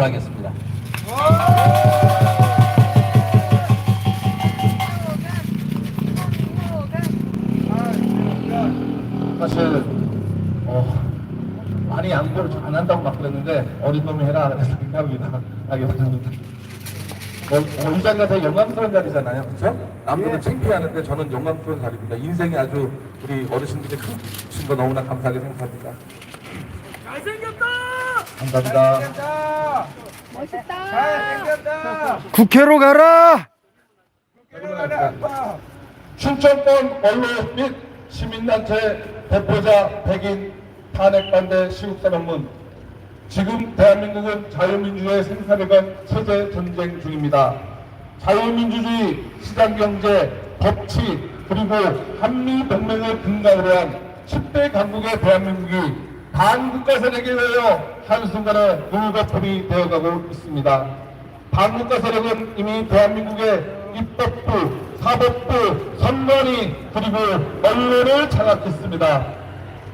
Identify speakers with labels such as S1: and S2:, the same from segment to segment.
S1: 하겠습니다. 사실 어, 많이 양보를 좀안 한다고 막 그랬는데 어린 놈이 해라 그래서 생각합니다. 됩니다. 어, 어, 이 자리가 영광스러운 자리잖아요. 그렇죠? 남들은 창피하는데 저는 영광스러운 자리입니다. 인생이 아주 우리 어르신들이 크신 거 너무나 감사하게 생각합니다.
S2: 잘생겼다!
S1: 감사합니다.
S2: 멋있다! 잘생겼다!
S3: 국회로 가라!
S1: 춘천권 언론 및 시민단체 대표자 백인 탄핵반대 시국사명문 지금 대한민국은 자유민주주의 생사를 체제 전쟁 중입니다. 자유민주주의, 시장경제, 법치 그리고 한미동맹을 근간으로 한 10대 강국의 대한민국이 반국가 세력에 의하여 한순간에 물거품이 되어가고 있습니다. 반국가 세력은 이미 대한민국의 입법부, 사법부, 선관위 그리고 언론을 장악했습니다.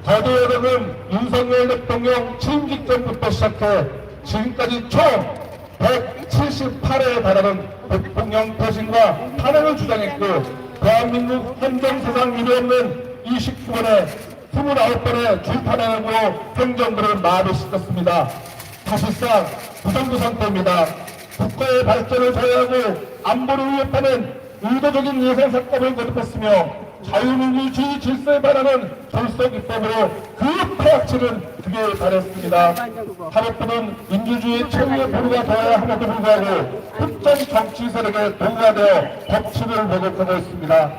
S1: 거대 여력은 윤석열 대통령 취임직 전부터 시작해 지금까지 총 178회에 달하는 대통령 퇴진과 탄핵을 주장했고 대한민국 헌정사상 이례 없는 29번에 29번의 줄탄핵으로 행정부를 마비시켰습니다. 사실상 부정부 상태입니다. 국가의 발전을 저해하고 안보를 위협하는 의도적인 예산 사건을 거듭했으며 자유민주주의 질서에 반하는 졸속 입법으로 그 폐악치는 극에 달했습니다. 사법부는 민주주의 최후의 보루가 되어야 함에도 불구하고 특정 정치 세력에 도구가 되어 법치를 왜곡하고 있습니다.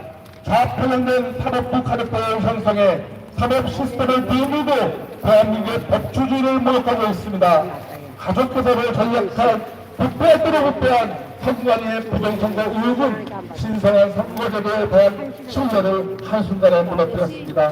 S1: 좌편향된 사법부 카르텔을 형성해 사법 시스템을 비밀고 대한민국의 법주주의를 모욕하고 있습니다. 가족회사를 전략한 부패대로 부패한 선관위의 부정선거 의혹은 신성한 선거제도에 대한 신뢰를 한순간에 무너뜨렸습니다.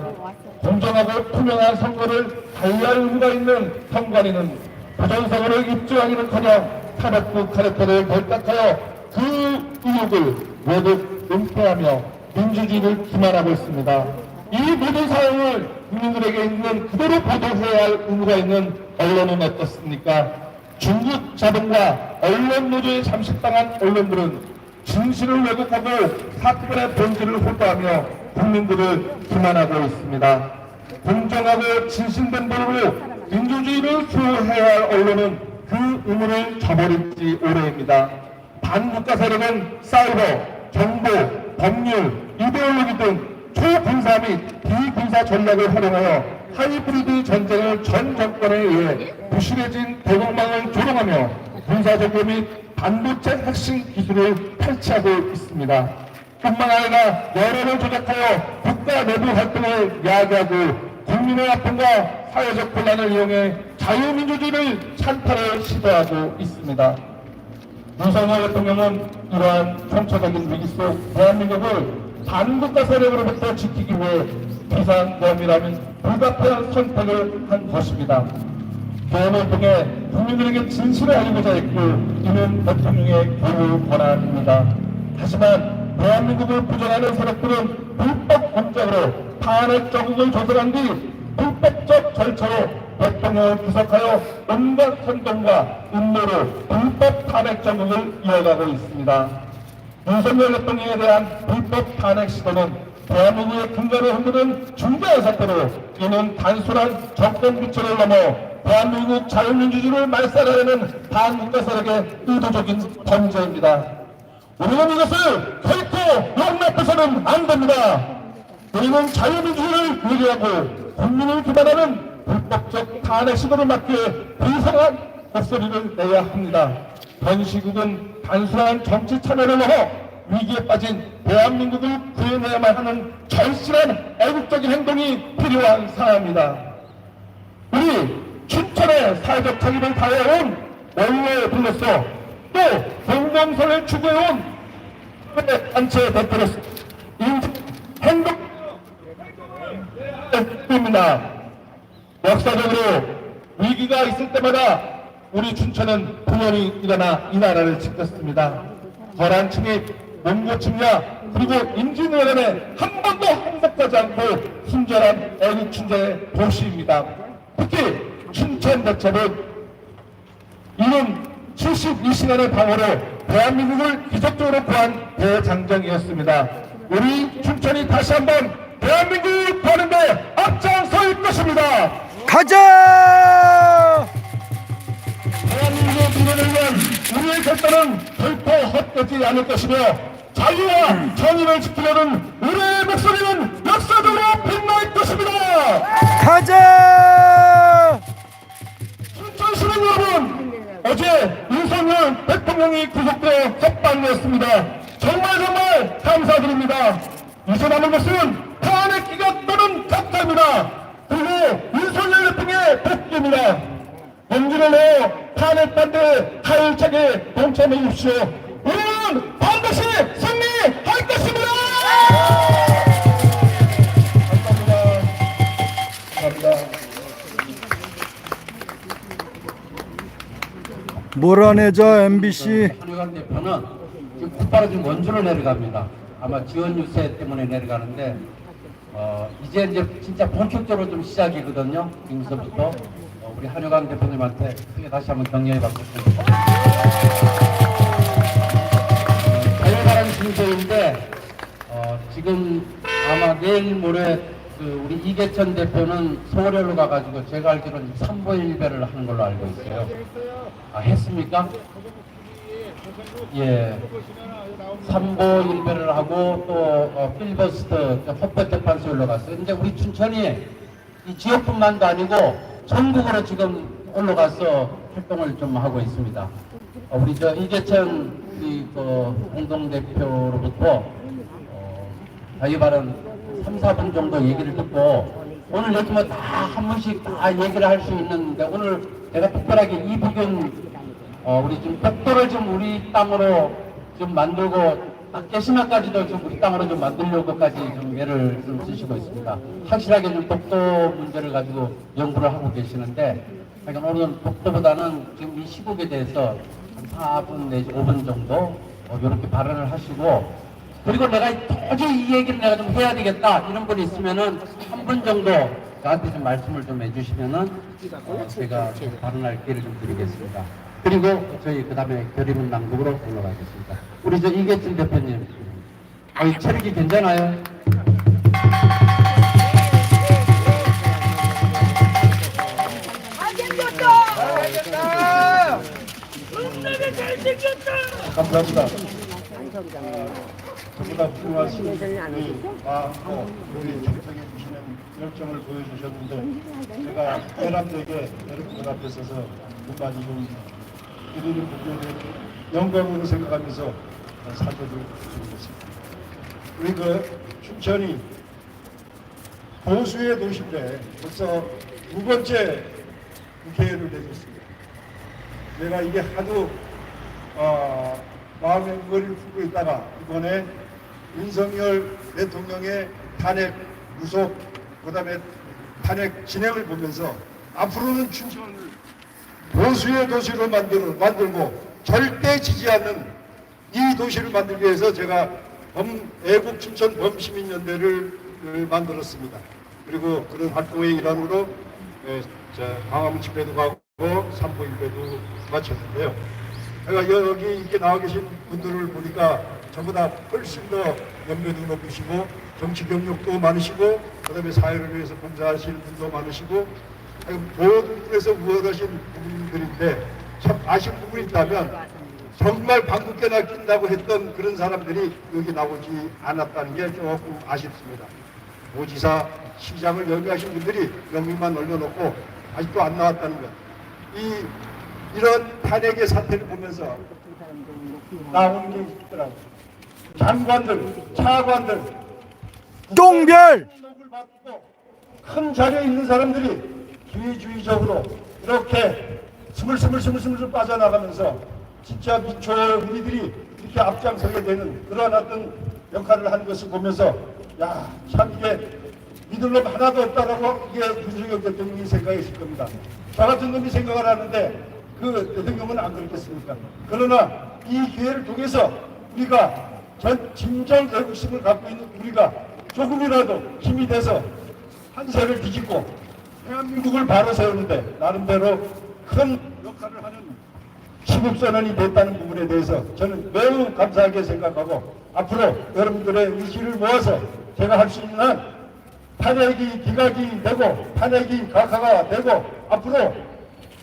S1: 공정하고 투명한 선거를 관리할 의무가 있는 선관위는 부정선거를 입증하기는커녕 사법부 카르텔을 결탁하여 그 의혹을 모두 은폐하며 민주주의를 기만하고 있습니다. 이 모든 사항을 국민들에게 있는 그대로 보도해야 할 의무가 있는 언론은 어떻습니까? 중국 자본과 언론 노조에 잠식당한 언론들은 진실을 왜곡하고 사건의 본질을 호도하며 국민들을 기만하고 있습니다. 공정하고 진실된 보도로 민주주의를 수호해야 할 언론은 그 의무를 저버린 지 오래입니다. 반국가 세력은 사이버, 정보, 법률, 이데올로기 등 초군사 및 비군사 전략을 활용하여 하이브리드 전쟁을 전 정권에 의해 부실해진 대공망을 조롱하며 군사정보 및 반도체 핵심 기술을 탈취하고 있습니다. 뿐만 아니라 여론을 조작하여 국가 내부 활동을 야기하고 국민의 아픔과 사회적 혼란을 이용해 자유민주주의를 찬탈을 시도하고 있습니다. 윤석열 대통령은 이러한 총체적인 위기 속 대한민국을 반국가 세력으로부터 지키기 위해 비상계엄이라면 불가피한 선택을 한 것입니다. 계엄을 통해 국민들에게 진실을 알리고자 했고 이는 대통령의 교육 권한입니다. 하지만 대한민국을 부정하는 세력들은 불법 공작으로 탄핵 정국을 조성한 뒤 불법적 절차로 대통령을 구속하여 온갖 선동과 음모로 불법 탄핵 정국을 이어가고 있습니다. 윤석열 대통령에 대한 불법 탄핵 시도는 대한민국의 근간을 흔드는 중대한 사태로 이는 단순한 정권 비철을 넘어 대한민국 자유민주주의를 말살하려는 반국가 세력의 의도적인 범죄입니다. 우리는 이것을 결코 용납해서는 안 됩니다. 우리는 자유민주주의를 위대하고 국민을 기반하는 불법적 탄핵 시도를 막기 위해 비상한 목소리를 내야 합니다. 현 시국은 단순한 정치 참여를 넘어 위기에 빠진 대한민국을 구해내야만 하는 절실한 애국적인 행동이 필요한 상황입니다. 우리 춘천의 사회적 책임을 다해온 원로에 불렀어 또 공공선을 추구해온 단체 대표로서 행동입니다. 역사적으로 위기가 있을 때마다 우리 춘천은 분연히 일어나 이 나라를 지켰습니다. 거란 침입, 몽고 침략, 그리고 임진왜란에 한 번도 함석하지 않고 순전한 애국 춘천의 도시입니다. 특히 춘천 대첩은
S4: 이는 72시간의 방어로 대한민국을 기적적으로 구한 대장정이었습니다. 우리 춘천이 다시 한번 대한민국을 구하는 데 앞장설 것입니다.
S3: 가자!
S4: 미래를 위한 우리의 결단은 결코 헛되지 않을 것이며 자유와 정의를 지키려는 우리의 목소리는 역사적으로 빛날 것입니다.
S3: 가자!
S4: 춘천 시민 여러분, 어제 윤석열 대통령이 구속되어 석방되었습니다. 정말 정말 감사드립니다. 이제 남은 것은 탄핵기가 떠는 격차입니다. 그리고 윤석열 대통령의 복귀입니다. 용기를 내어 탄핵 반대 하열차게 동참해 주십시오. 우리는 반드시 승리할 것입니다. 감사합니다. 감사합니다.
S3: 몰아내자 MBC
S5: 한의관 대표는 지금 곧바로 지금 원주로 내려갑니다. 아마 지원 유세 때문에 내려가는데 어, 이제 이제 진짜 본격적으로 좀 시작이거든요. 지금서부터 어, 우리 한의관 대표님한테 크게 다시 한번 격려해 받겠습니다. 자유바람 신세인데 어, 지금 아마 내일 모레 그 우리 이계천 대표는 서울로 가가지고 제가 알기로는 삼보일배를 하는 걸로 알고 있어요. 아 했습니까? 예. 삼보 일배를 하고 또 어, 필버스터 헌법재판소에 올라갔어요. 근데 우리 춘천이 이 지역뿐만도 아니고 전국으로 지금 올라가서 활동을 좀 하고 있습니다. 어, 우리 저 우리 그 공동대표로부터 어, 자유발언 3, 4분 정도 얘기를 듣고 오늘 이렇게 뭐다한 번씩 다 얘기를 할 수 있는데 오늘 제가 특별하게 이부근 어, 우리 좀 복도를 좀 우리 땅으로 좀 만들고 딱 깨시마까지도 좀 우리 땅으로 좀 만들려고까지 좀 애를 좀 쓰시고 있습니다. 확실하게 좀 복도 문제를 가지고 연구를 하고 계시는데 그러니까 오늘은 복도보다는 지금 이 시국에 대해서 한 4분 내지 5분 정도 어, 이렇게 발언을 하시고 그리고 내가 도저히 이 얘기를 내가 좀 해야 되겠다 이런 분이 있으면은 한 분 정도 저한테 좀 말씀을 좀 해주시면은 어, 제가 좀 발언할 기회를 좀 드리겠습니다. 그리고 저희 그 다음에 결의문 낭독으로 올라가겠습니다. 우리 저 이계진 대표님, 어, 이 체력이 괜찮아요?
S4: 감사합니다. 저보다 훌륭하신 우리 마음으로 우리 정책해 주시는 열정을 보여주셨는데 제가 애람되게 여러분들 앞에 서서 한마디 좀 드리는 부분에 영광으로 생각하면서 사죄를 드리겠습니다. 우리 그 춘천이 보수의 도시인데 벌써 두 번째 국회를 내줬습니다. 내가 이게 하도 어, 마음의 무거리를 풀고 있다가 이번에 윤석열 대통령의 탄핵 무속 그다음에 탄핵 진행을 보면서 앞으로는 춘천을 보수의 도시로 만들, 만들고 절대 지지 않는 이 도시를 만들기 위해서 제가 범, 애국 춘천 범시민연대를 어, 만들었습니다. 그리고 그런 활동의 일환으로 에, 저 광화문 집회도 가고 삼보 일배도 마쳤는데요. 제가 여기 이렇게 나와 계신 분들을 보니까 저보다 훨씬 더 연배도 높으시고 정치 경력도 많으시고 그다음에 사회를 위해서 봉사하시는 분도 많으시고 모든 분에서 무엇하신 분들인데 참 아쉬운 부분이 있다면 정말 방국계나 낀다고 했던 그런 사람들이 여기 나오지 않았다는 게 조금 아쉽습니다. 도지사, 시장을 연기하신 분들이 명명만 올려놓고 아직도 안 나왔다는 것. 이 이런 탄핵의 사태를 보면서 나오는 게 있더라고요. 장관들, 차관들,
S3: 똥별
S4: 큰 자리에 있는 사람들이 기회주의적으로 이렇게 스물스물스물스물 빠져나가면서 진짜 미초의 우리들이 이렇게 앞장서게 되는 그러한 어떤 역할을 하는 것을 보면서 야 참 이게 믿을 놈 하나도 없다라고 이게 윤석열 대통령이 생각했을 겁니다. 저 같은 놈이 생각을 하는데 그 대통령은 안 그렇겠습니까? 그러나 이 기회를 통해서 우리가 전 진정 애국심을 갖고 있는 우리가 조금이라도 힘이 돼서 한세를 뒤집고 대한민국을 바로 세우는데 나름대로 큰 역할을 하는 시국선언이 됐다는 부분에 대해서 저는 매우 감사하게 생각하고 앞으로 여러분들의 의지를 모아서 제가 할 수 있는 한 탄핵이 기각이 되고 탄핵이 각하가 되고 앞으로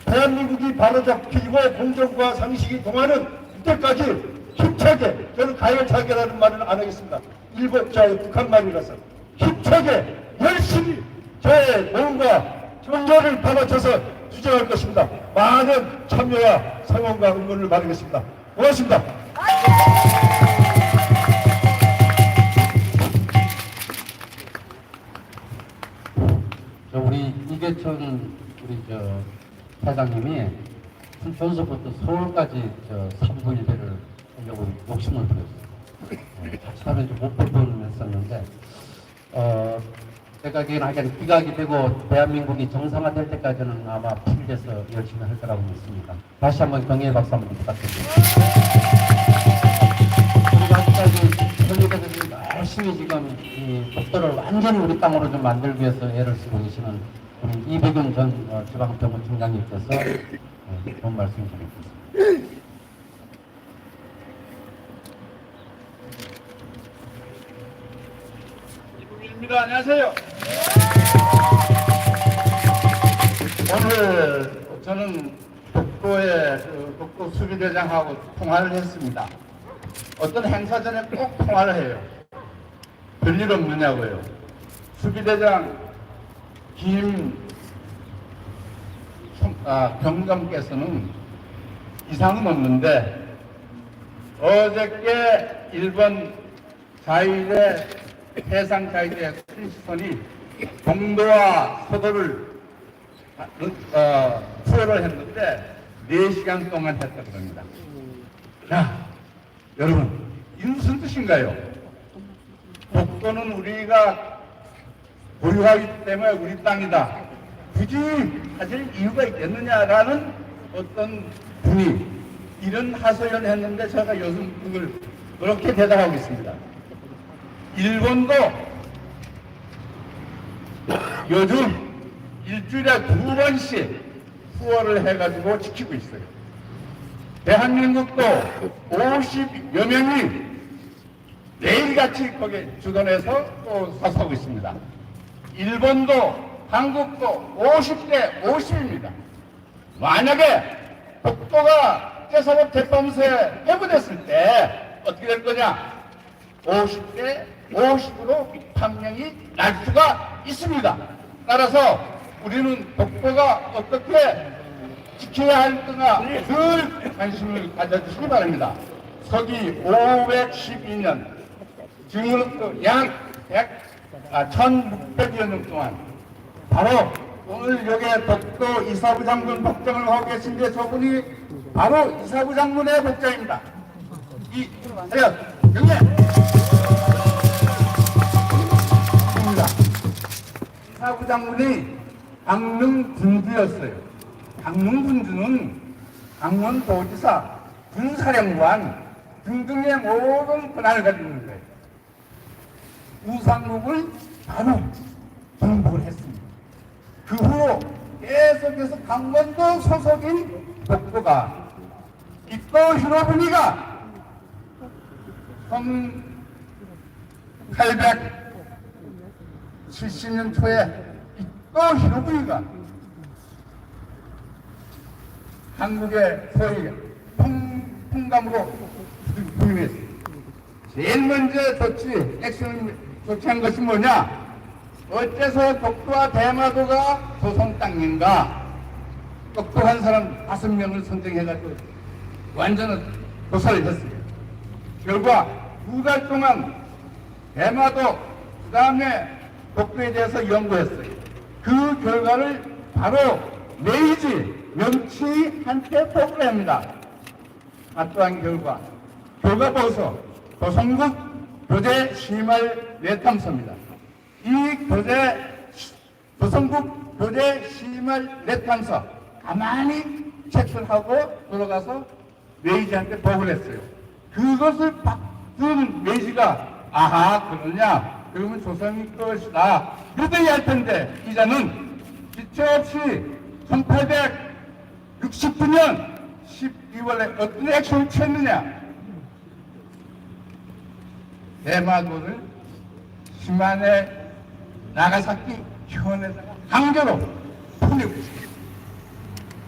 S4: 대한민국이 바로잡히고 공정과 상식이 동하는 그때까지 힘차게 저는 가열차게라는 말은 안 하겠습니다. 일본 자 북한 말이라서 힘차게 열심히 저의 몸과 정열을 받아쳐서 투쟁할 것입니다. 많은 참여와 상원과 응원을 바라겠습니다. 고맙습니다.
S5: 저 우리 이계천 우리 저 사장님이 춘천서부터 서울까지 저 3부 1배를 하려고 욕심을 부렸어요. 어, 처음에 좀못 볼 뻔 했었는데 어 기는 하여간 기각이 되고 대한민국이 정상화될 때까지는 아마 풀려서 열심히 할 거라고 믿습니다. 다시 한번 경의의 박수 한번 부탁드립니다. 우리가 아직까지 현역에서 열심히 지금 이 독도를 완전히 우리 땅으로 좀 만들기 위해서 애를 쓰고 계시는 우리 이백윤 전 어, 지방병원청장님께서 어, 좋은 말씀 드리겠습니다.
S2: 이북입니다. 안녕하세요.
S6: 오늘 저는 독도의 그 독도 수비대장하고 통화를 했습니다. 어떤 행사 전에 꼭 통화를 해요. 별일 없느냐고요. 수비대장 김 총- 아, 경감께서는 이상은 없는데 어저께 일본 자일의 해상 큰 시선이 동도와 서도를 아, 어, 투어를 했는데 4시간 동안 했다 그럽니다. 자, 여러분, 이 무슨 뜻인가요? 독도는 우리가 보유하기 때문에 우리 땅이다. 굳이 가질 이유가 있겠느냐라는 어떤 분이 이런 하소연을 했는데 제가 그걸 그렇게 대답하고 있습니다. 일본도 요즘 일주일에 두 번씩 후원을 해가지고 지키고 있어요. 대한민국도 50여 명이 매일같이 거기에 주둔해서 또 사수하고 있습니다. 일본도 한국도 50대 50입니다. 만약에 독도가 떼사법 대법원서에 회부됐을 때 어떻게 될 거냐? 50대 50으로 판명이 날 수가 있습니다. 따라서 우리는 독도가 어떻게 지켜야 할까 늘 관심을 가져주시기 바랍니다. 서기 512년 지금 약 100, 아, 1600여 년 동안 바로 오늘 여기에 독도 이사부 장군 복장을 하고 계신데 저분이 바로 이사부 장군의 복장입니다. 이, 자, 경례! 입니다. 이사부 장군이 강릉 군주였어요. 강릉 군주는 강원 도지사, 군사령관 등등의 모든 권한을 가지고 있는 거예요. 우상국을 바로 정복을 했습니다. 그 후로 계속해서 강원도 소속인 독도가 이또 히로부미가 1870년 초에 이또 히로부미가 한국의 소위 풍, 풍감으로 부임했습니다. 제일 먼저 조치, 액션을 조치한 것이 뭐냐? 어째서 독도와 대마도가 조선 땅인가? 똑똑한 사람 다섯 명을 선정해가지고 완전한 조사를 했어요. 결과 두 달 동안 대마도 그 다음에 독도에 대해서 연구했어요. 그 결과를 바로 메이지 명치한테 보고를 합니다. 압도한 결과 결과 보고서 조선국 교재 시말 내탐서입니다. 이 교재 조선국 교재 시말 내탐서 가만히 체크하고 돌아가서 메이지한테 보고를 했어요. 그것을 받은 메이지가 아하 그러냐 그러면 조선이 것이다 그러더니 할 텐데 이자는 지체 없이 1869년 12월에 어떤 액션을 취했느냐? 대마도를 시만에 나가사키 현에다가 강제로 보내고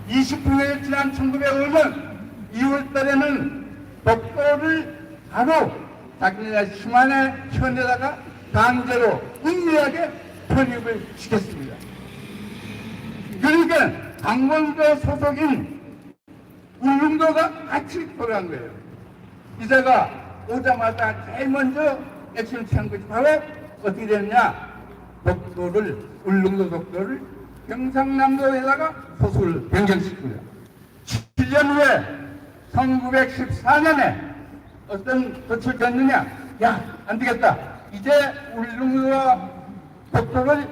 S6: 20분의 지난 1905년 2월 달에는 독도를 바로 자기네가 시만의 현에다가 강제로 은밀하게 편입을 시켰습니다. 그러니까 강원도 소속인 울릉도가 같이 돌아간 거예요. 이자가 오자마자 제일 먼저 액션을 취한 것이 바로 어떻게 됐냐? 독도를, 울릉도 독도를 경상남도에다가 소속을 변경시킵니다. 7년 후에 1914년에 어떤 조치를 졌느냐? 야, 안 되겠다. 이제 울릉도와 독도를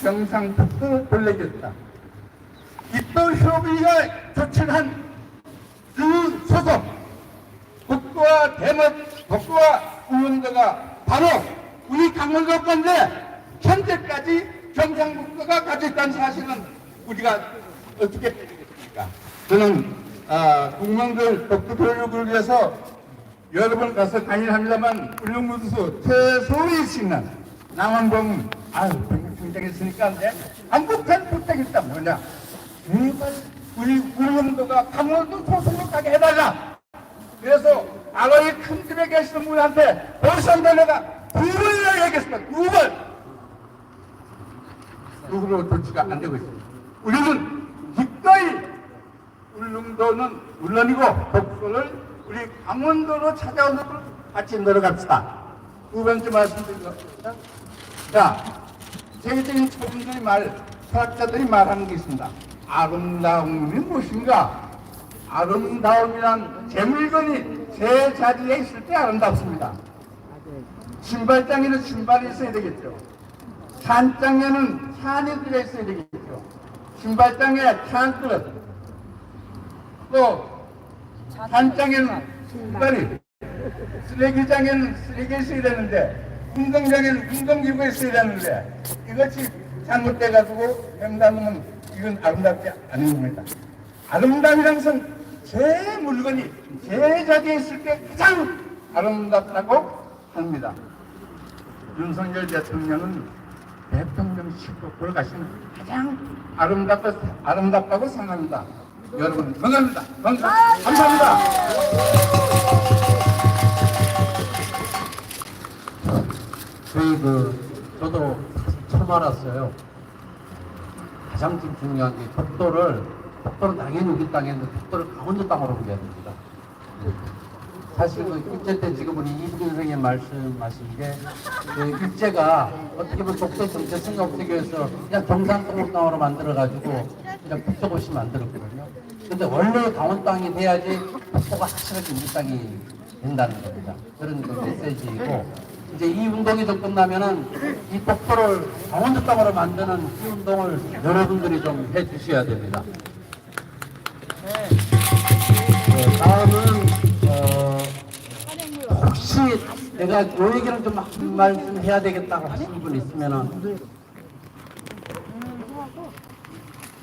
S6: 경상북도 돌려줬다. 이또 협의가 조치를 한그 소속 북도와 대목, 북도와 울릉도가 바로 우리 강원도 건데 현재까지 경상북도가 가지고 있다는 사실은 우리가 어떻게 되겠습니까? 저는 아, 국민들 독도 교육을 위해서 여러 번 가서 강의를 합니다만 울릉무수 최소위 있는 남원봉 아유 평등했으니까 근데 한국한 부탁했다 뭐냐? 제발 우리 울릉도가 강원도 소속으로 가게 해달라. 그래서 아로이 큰 집에 계시는 분한테 벌써한테 내가 두 번이나 얘기했습니다. 두번 누구로 조치가 안 되고 있습니다. 우리는 기꺼이 울릉도는 물론이고 독도를 우리 강원도로 찾아오는 걸 같이 내려갑시다. 두 번째 말씀드린 겁니다. 자, 세계적인 초분들이 말, 철학자들이 말하는 게 있습니다. 아름다움이 무엇인가? 아름다움이란 제 물건이 제 자리에 있을 때 아름답습니다. 신발장에는 신발이 있어야 되겠죠. 찬장에는 찬이 들어 있어야 되겠죠. 신발장에 찬 그릇, 또 단장에는 신발이 쓰레기장에는 쓰레기 있어야 되는데 운동장에는 운동기구가 있어야 되는데 이것이 잘못돼 가지고 횡단하면 이건 아름답지 않은 겁니다. 아름다움이라는 것은 제 물건이 제 자리에 있을 때 가장 아름답다고 합니다. 윤석열 대통령은 대통령실로 돌아가시는 가장 아름답고, 아름답다고 생각합니다. 여러분 건강합니다. 건강 감사합니다.
S5: 저희 그 저도 처음 알았어요. 가장 좀 중요한 게 독도를 독도는 당연히 우리 땅인데 독도를 강원도 땅으로 옮겨야 됩니다. 사실 그 일제 때 지금 우리 이준 선생님 말씀하신 게 그 일제가 어떻게 보면 독도 정체성이 없애기 위해서 그냥 경상도 땅으로 만들어가지고 그냥 북쪽없이 만들었거든요. 근데 원래 강원 땅이 돼야지 독도가 확실하게 우리 땅이 된다는 겁니다. 그런 그 메시지이고 이제 이 운동이 좀 끝나면은 이 독도를 강원도 땅으로 만드는 이 운동을 여러분들이 좀 해주셔야 됩니다. 네, 다음은 어, 혹시 내가 요 얘기는 좀한 말씀 해야 되겠다고 하시는 분 있으면은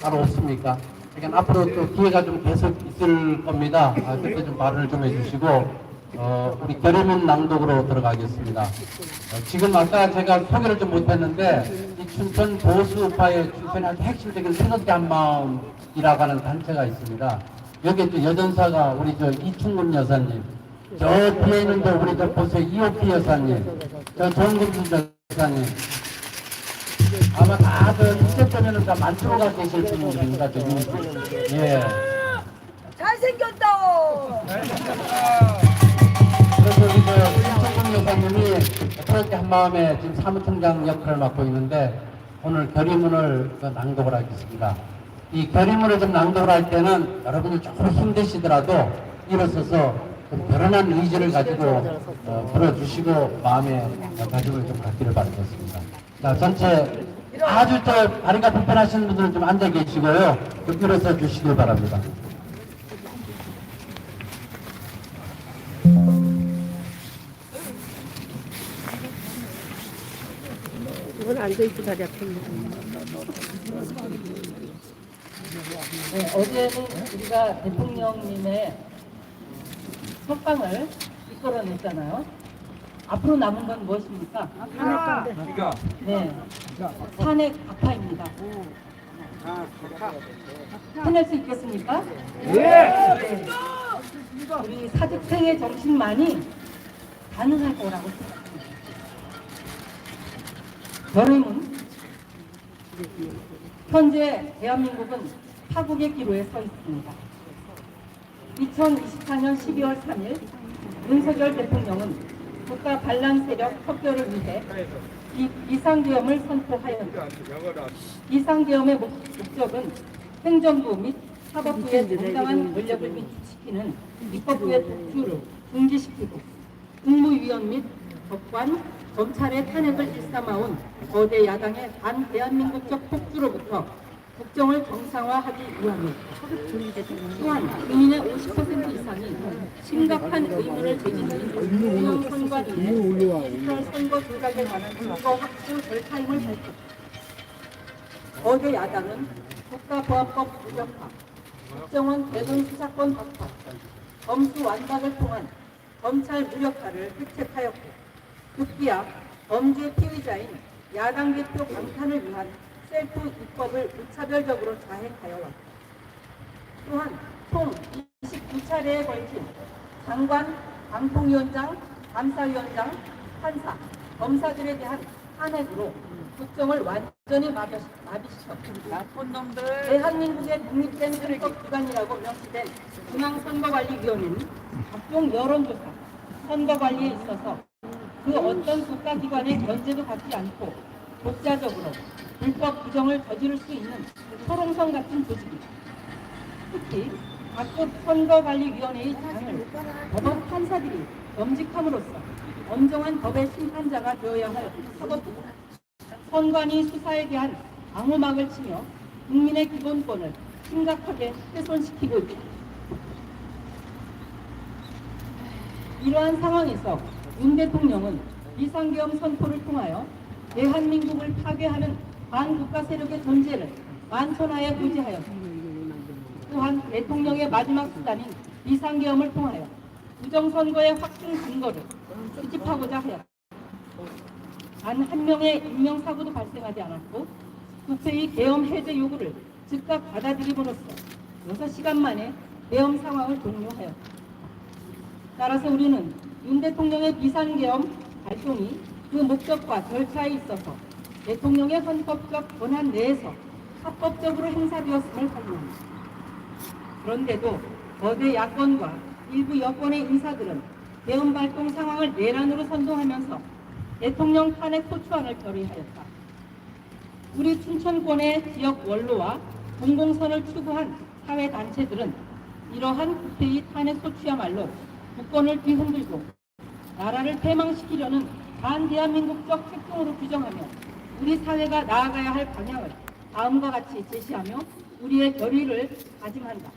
S5: 바로 없습니까? 그러니까 앞으로 또 기회가 좀 계속 있을 겁니다. 아, 그때 좀 발언을 좀 해주시고 어, 우리 결의문 낭독으로 들어가겠습니다. 어, 지금 아까 제가 소개를 좀 못했는데 이 춘천 보수파의 춘천의 핵심적인 새롭게 한 마음이라고 하는 단체가 있습니다. 여기에 또 여전사가 우리 저 이충근 여사님, 저 뒤에 있는 저 우리 저 보세요 이호피 여사님, 저 정금준 여사님, 아마 다들 이때쯤에는 다 만들어가 계실. 저 유닛. 예.
S7: 잘생겼다.
S5: 그래서 우리 저 김성근 여사님이 그렇게 한 마음에 지금 사무총장 역할을 맡고 있는데 오늘 결의문을 그 낭독을 하겠습니다. 이 결의문을 좀 낭독을 할 때는 여러분이 조금 힘드시더라도 일어서서 좀 결연한 의지를 가지고 어, 들어주시고 마음의 가짐을 좀 갖기를 바라겠습니다. 자, 전체 아주 저 다리가 불편하신 분들은 좀 앉아 계시고요. 좀 일어서 주시길 바랍니다.
S7: 이건 앉아있고 다리 아픕니다. 네, 어제는 우리가 대통령님의 석방을 이끌어냈잖아요. 앞으로 남은 건 무엇입니까? 네, 탄핵 아파입니다. 해낼 수 있겠습니까? 네. 우리 사직생의 정신만이 가능할 거라고 생각합니다. 여름은 현재 대한민국은 파국의 기로에 서 있습니다. 2024년 12월 3일 윤석열 대통령은 국가 반란 세력 협결을 위해 이 비상계엄을 선포하였습니다. 비상계엄의 목- 목적은 행정부 및 사법부의 정당한 권력을 위축시키는 입법부의 독주를 중지시키고 국무위원 및 법관, 검찰의 탄핵을 일삼아온 거대 야당의 반대한민국적 폭주로부터 국정을 정상화하기 위함입니다. 또한 국민의 50% 이상이 심각한 의문을 제기하는 중앙선관위의 18 선거 조작에 관한 증거 확보 절차임을 밝혔다. 거대 야당은 국가보안법 무력화, 국정원 대공 수사권 박탈, 검수 완박을 통한 검찰 무력화를 획책하였고 급기야 범죄 피의자인 야당 대표 강탄을 위한 셀프 입법을 무차별적으로 자행하여 왔다. 또한 총 29차례에 걸친 장관, 방통위원장, 감사위원장, 판사, 검사들에 대한 탄핵으로 국정을 완전히 마비- 마비시켰습니다. 대한민국의 독립된 선거기관이라고 명시된 중앙선거관리위원회는 각종 여론조사, 선거관리에 있어서 그 어떤 국가기관의 견제도 받지 않고 독자적으로 불법 부정을 저지를 수 있는 소롱성 같은 조직입니다. 특히 각급 선거관리위원회의 장을 법원 판사들이 겸직함으로써 엄정한 법의 심판자가 되어야 할 사법부가 선관위 수사에 대한 방어막을 치며 국민의 기본권을 심각하게 훼손시키고 있다. 이러한 상황에서 윤 대통령은 비상계엄 선포를 통하여 대한민국을 파괴하는 반국가 세력의 존재를 만천하에 고지하였습니다. 또한 대통령의 마지막 수단인 비상계엄을 통하여 부정선거의 확증 증거를 수집하고자 하였다. 단 한 명의 인명사고도 발생하지 않았고 국회의 계엄 해제 요구를 즉각 받아들임으로써 6시간 만에 계엄 상황을 종료하였다. 따라서 우리는 윤 대통령의 비상계엄 발동이 그 목적과 절차에 있어서 대통령의 헌법적 권한 내에서 합법적으로 행사되었음을 확인합니다. 그런데도 거대 야권과 일부 여권의 인사들은 계엄 발동 상황을 내란으로 선동하면서 대통령 탄핵 소추안을 결의하였다. 우리 춘천권의 지역 원로와 공공선을 추구한 사회 단체들은 이러한 국회의 탄핵 소추야말로 국권을 뒤흔들고 나라를 패망시키려는 반대한민국적 행동으로 규정하며 우리 사회가 나아가야 할 방향을 다음과 같이 제시하며 우리의 결의를 다짐한다.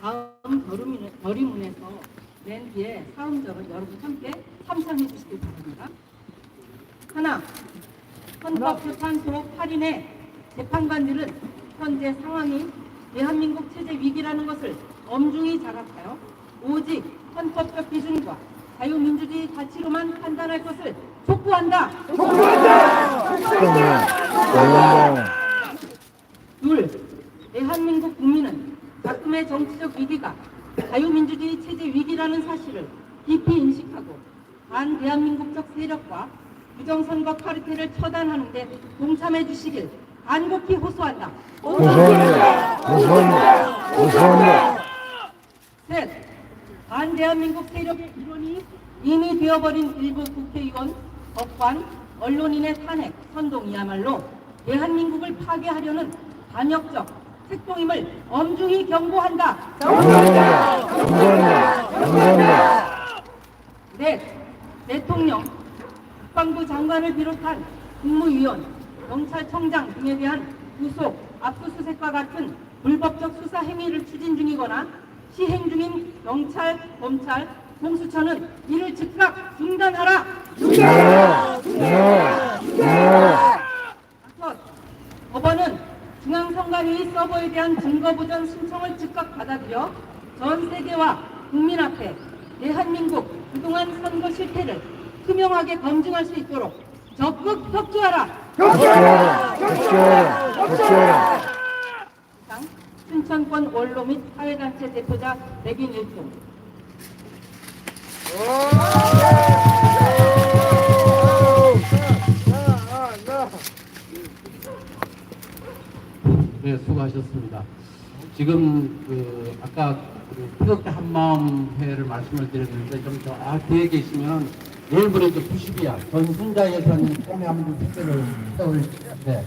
S7: 다음 결의문- 결의문에서 맨 뒤에 사음절을 여러분 함께 참상해 주시기 바랍니다. 하나, 헌법 재판소 8인의 재판관들은 현재 상황이 대한민국 체제 위기라는 것을 엄중히 자각하여 오직 헌법적 기준과 자유민주주의 가치로만 판단할 것을 촉구한다. 둘, 대한민국 국민은 가끔의 정치적 위기가 자유민주주의 체제 위기라는 사실을 깊이 인식하고 반대한민국적 세력과 부정선거 카르텔을 처단하는 데 동참해 주시길 간곡히 호소한다.
S3: 고소합니다. 고소합니다. 고소합니다.
S7: 셋, 반대한민국 세력의 일원이 이미 되어버린 일부 국회의원, 법관, 언론인의 탄핵, 선동이야말로 대한민국을 파괴하려는 반역적 특종임을 엄중히 경고한다.
S3: 감사합니다. 감사합니다. 감사합니다.
S7: 넷, 대통령, 국방부 장관을 비롯한 국무위원, 경찰청장 등에 대한 구속, 압수수색과 같은 불법적 수사 행위를 추진 중이거나 시행 중인 경찰, 검찰, 공수처는 이를 즉각 중단하라.
S3: 네. 네. 네.
S7: 다섯, 법원은 중앙선 선관위 서버에 대한 증거 보전 신청을 즉각 받아들여 전 세계와 국민 앞에 대한민국 그동안 선거 실패를 투명하게 검증할 수 있도록 적극.
S3: 격조하라 격조하라 격조하라
S7: 이상 춘천권 원로 및 사회단체 대표자 백인 일동
S5: 네, 수고하셨습니다. 지금 그 아까 그 태극기 한마음 회를 말씀을 드렸는데 좀더 앞뒤에 계시면 내일모레 이제 90이야. 전 훈자 예산 꿈에 한번 택배를 세울 때.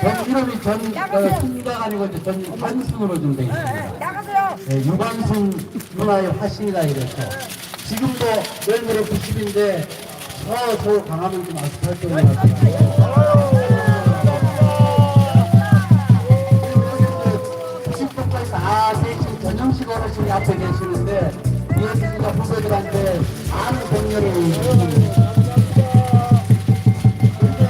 S5: 전 이름이 전 어, 훈자가 아니고 이제 전 환승으로 좀 되어 있습니다.
S8: 나가세요.
S5: 네, 유관순 누나의 화신이다 이래서 지금도 내일모레 90인데 저 서울 강화문 좀 아스팔트 올라가서 90도까지 다 세신 전영식 어르신이 앞에 계시는데 이어지가 후배들한테 많은 해줍니다. 근데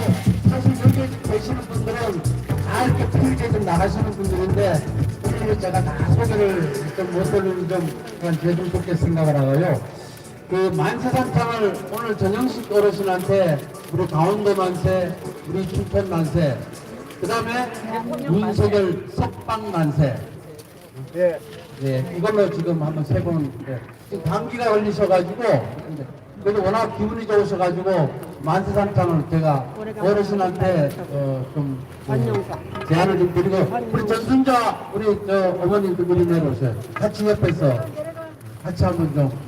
S5: 사실 여기 계시는 분들은 다 이렇게 필게 좀 나가시는 분들인데 오늘 제가 다 소개를 좀못 드리는 좀 그냥 죄송스럽게 생각을 하고요. 그 만세산창을 오늘 전영식 어르신한테 우리 강원도 만세, 우리 춘천 만세, 그 다음에 윤석열 석방 만세.
S4: 예.
S5: 예, 이걸로 지금 한번 세 번, 예. 지금 감기가 걸리셔가지고, 그래도 워낙 기분이 좋으셔가지고, 만세산창을 제가 어르신한테, 어, 좀, 그 제안을 좀 드리고, 우리 전순자, 우리 저 어머님도 미리 내려오세요. 같이 옆에서, 같이 한번 좀,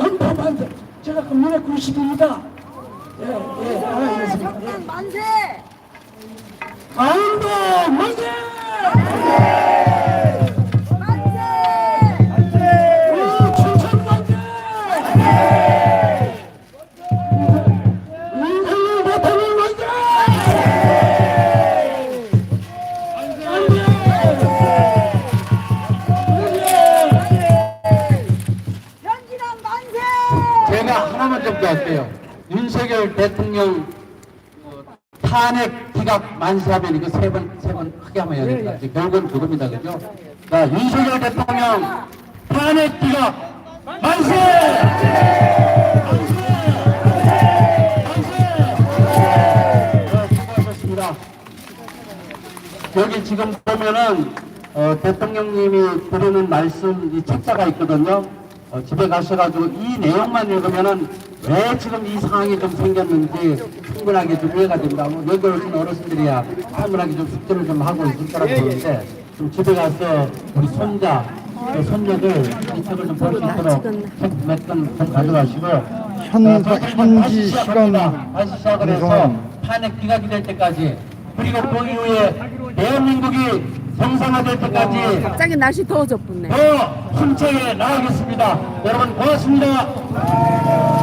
S9: 한번만 제가 금년에 90입니다. 예, 예, 알겠습니다.
S8: 정권 만세.
S9: 만세!
S8: 만세.
S5: 더 할게요. 윤석열 대통령 어, 탄핵 기각 만세하면 이거 세 번, 세 번 크게 하면 해야 됩니다. 이제 결국은 그겁니다. 그죠? 자, 윤석열 대통령 탄핵 기각 만세! 만세! 여기 지금 보면은 어, 대통령님이 드리는 말씀 이 책자가 있거든요. 어, 집에 가셔가지고 이 내용만 읽으면은 왜 지금 이 상황이 좀 생겼는지 충분하게 좀 이해가. 뭐 여기 오신 어르신들이야 충분하게 좀 숙제를 좀 하고 있을 거라고 보는데 좀 집에 가서 우리 손자, 또 손녀들 이 책을 좀 볼 수 있도록 책몇권좀 가져가시고
S3: 현-
S5: 어, 저희는
S3: 현지. 시간
S5: 다시 시작을 해서. 탄핵 기각이 될 때까지 그리고 그 이후에 대한민국이 정상화될 때까지
S10: 갑자기 날씨 더워졌네.
S5: 더 힘차게 나가겠습니다. 여러분 고맙습니다.